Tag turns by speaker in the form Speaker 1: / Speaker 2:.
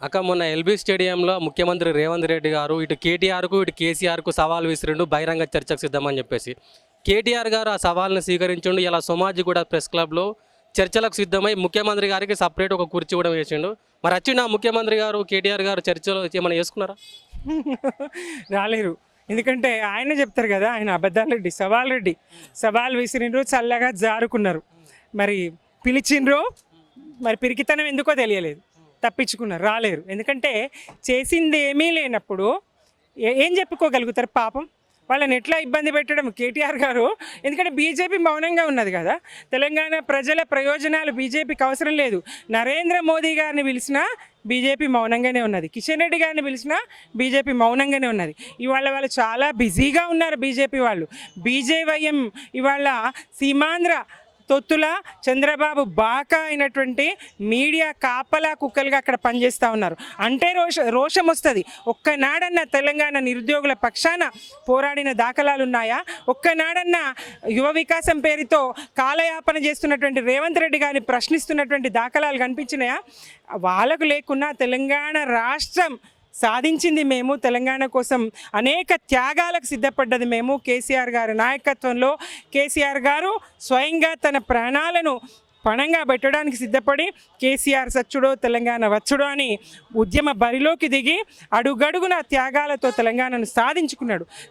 Speaker 1: అక్క మొన్న ఎల్బీ స్టేడియంలో ముఖ్యమంత్రి రేవంత్ రెడ్డి గారు ఇటు కేటీఆర్కు ఇటు కేసీఆర్కు సవాల్ విసిరిండు బహిరంగ చర్చకు సిద్ధమని చెప్పేసి. కేటీఆర్ గారు ఆ సవాల్ని స్వీకరించిండు ఇలా సోమాజీ కూడా ప్రెస్ క్లబ్లో చర్చలకు సిద్ధమై ముఖ్యమంత్రి గారికి సపరేట్ ఒక కుర్చీ కూడా వేసిండు. మరి వచ్చిన ముఖ్యమంత్రి గారు కేటీఆర్ గారు చర్చలో ఏమైనా చేసుకున్నారా?
Speaker 2: రాలేరు. ఎందుకంటే ఆయన చెప్తారు కదా ఆయన అబద్ధాలు రెడ్డి సవాల్ రెడ్డి. సవాల్ విసిరిండ్రు చల్లగా జారుకున్నారు. మరి పిలిచిండ్రు మరి పిరికితనం ఎందుకో తెలియలేదు. తప్పించుకున్నారు రాలేరు. ఎందుకంటే చేసింది ఏమీ లేనప్పుడు ఏం చెప్పుకోగలుగుతారు పాపం? వాళ్ళని ఎట్లా ఇబ్బంది పెట్టడం? కేటీఆర్ గారు ఎందుకంటే బీజేపీ మౌనంగా ఉన్నది కదా. తెలంగాణ ప్రజల ప్రయోజనాలు బీజేపీకి అవసరం లేదు. నరేంద్ర మోదీ గారిని పిలిచినా బీజేపీ మౌనంగానే ఉన్నది. కిషన్ రెడ్డి గారిని పిలిచినా బీజేపీ మౌనంగానే ఉన్నది. ఇవాళ వాళ్ళు చాలా బిజీగా ఉన్నారు బీజేపీ వాళ్ళు. బీజేవైఎం ఇవాళ సీమాంధ్ర తొత్తుల చంద్రబాబు బాకా అయినటువంటి మీడియా కాపలా కుక్కలుగా అక్కడ పనిచేస్తూ ఉన్నారు. అంటే రోష రోషం వస్తుంది. ఒక్కనాడన్న తెలంగాణ నిరుద్యోగుల పక్షాన పోరాడిన దాఖలాలు ఉన్నాయా? ఒక్కనాడన్న యువ వికాసం పేరుతో కాలయాపన చేస్తున్నటువంటి రేవంత్ రెడ్డి గారిని ప్రశ్నిస్తున్నటువంటి దాఖలాలు కనిపించినాయా? వాళ్ళకు లేకున్నా తెలంగాణ రాష్ట్రం సాధించింది మేము తెలంగాణ కోసం అనేక త్యాగాలకు సిద్ధపడ్డది మేము కేసీఆర్ గారి నాయకత్వంలో. కేసీఆర్ గారు స్వయంగా తన ప్రాణాలను పణంగా పెట్టడానికి సిద్ధపడి కేసీఆర్ సచ్చుడో తెలంగాణ వచ్చుడో అని ఉద్యమ బరిలోకి దిగి అడుగడుగున త్యాగాలతో తెలంగాణను సాధించుకున్నాడు.